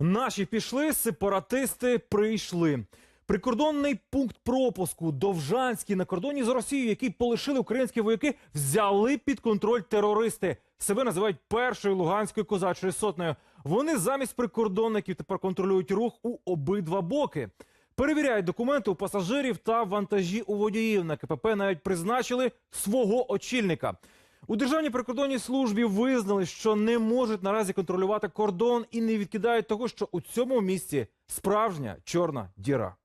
Наші пішли, сепаратисти прийшли. Прикордонний пункт пропуску Довжанський на кордоні з Росією, який полишили українські вояки, взяли під контроль терористи. Себе називають першою луганською козачою сотнею. Вони замість прикордонників тепер контролюють рух у обидва боки. Перевіряють документи у пасажирів та вантажі у водіїв. На КПП навіть призначили свого очільника. У державній прикордонній службі визнали, що не можуть наразі контролювати кордон і не відкидають того, що у цьому місці справжня чорна діра.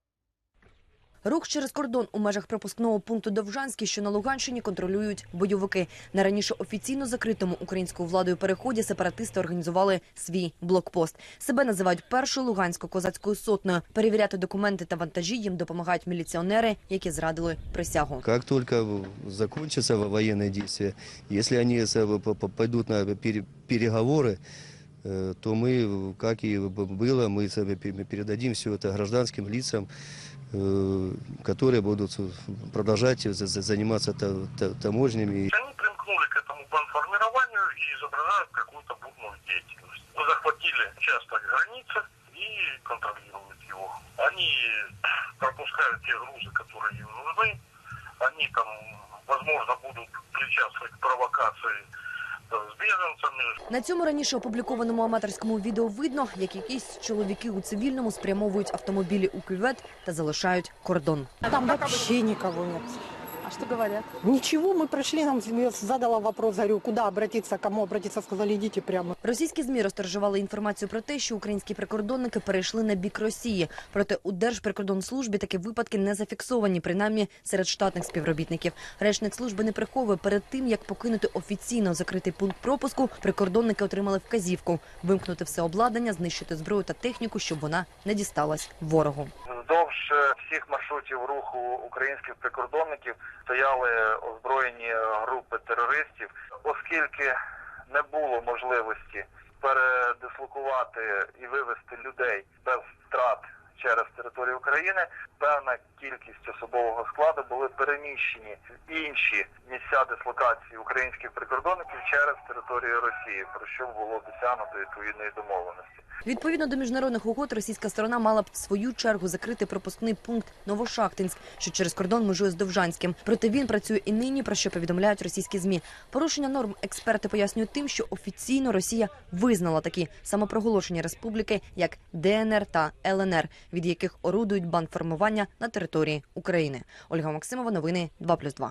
Рух через кордон у межах пропускного пункту Довжанський, що на Луганщині контролюють бойовики. На раніше офіційно закритому українською владою переході сепаратисти організували свій блокпост. Себе називають першою лугансько-козацькою сотнею. Перевіряти документи та вантажі їм допомагають міліціонери, які зрадили присягу. Как только закончатся во- военные действия, если они с- п- п- пойдут на пере- переговоры, э, то мы, как и б- было, мы с- пе- передадим все это гражданским лицам, э, которые будут продолжать за- за- заниматься та- та- таможнями. Они примкнули к этому бандформированию и изображают какую-то бурную деятельность. Мы захватили участок границы и контролируют его. Они пропускают те грузы, которые им нужны. Они там, возможно, будут причастны к провокации На цьому раніше опублікованому аматорському відео видно, як якісь чоловіки у цивільному спрямовують автомобілі у кювет та залишають кордон. Там взагалі нікого нет. А що говорять? Ничего, мы прошли, нам я задала вопрос, говорю, куда обратиться, кому обратиться, сказали, идите прямо. Російські змі розторжували інформацію про те, що українські прикордонники перейшли на бік Росії. Проте у Держприкордонслужбі такі випадки не зафіксовані, принаймні серед штатних співробітників. Речник служби не приховує перед тим, як покинути офіційно закритий пункт пропуску. Прикордонники отримали вказівку вимкнути все обладнання, знищити зброю та техніку, щоб вона не дісталась ворогу. Вздовж е, всіх маршрутів руху українських прикордонників стояли озброєні групи терористів, оскільки не було можливості передислокувати і вивести людей без втрат через територію України. Певна кількість особового складу були переміщені в інші місця дислокації українських прикордонників через територію Росії, про що було досягнуто відповідної домовленості. Відповідно до міжнародних угод, російська сторона мала б в свою чергу закрити пропускний пункт Новошахтинськ, що через кордон межує з Довжанським. Проте він працює і нині, про що повідомляють російські змі. Порушення норм експерти пояснюють тим, що офіційно Росія визнала такі самопроголошені республіки, як ДНР та ЛНР, від яких орудують банформування на території України. Ольга Максимова, новини 2+,2.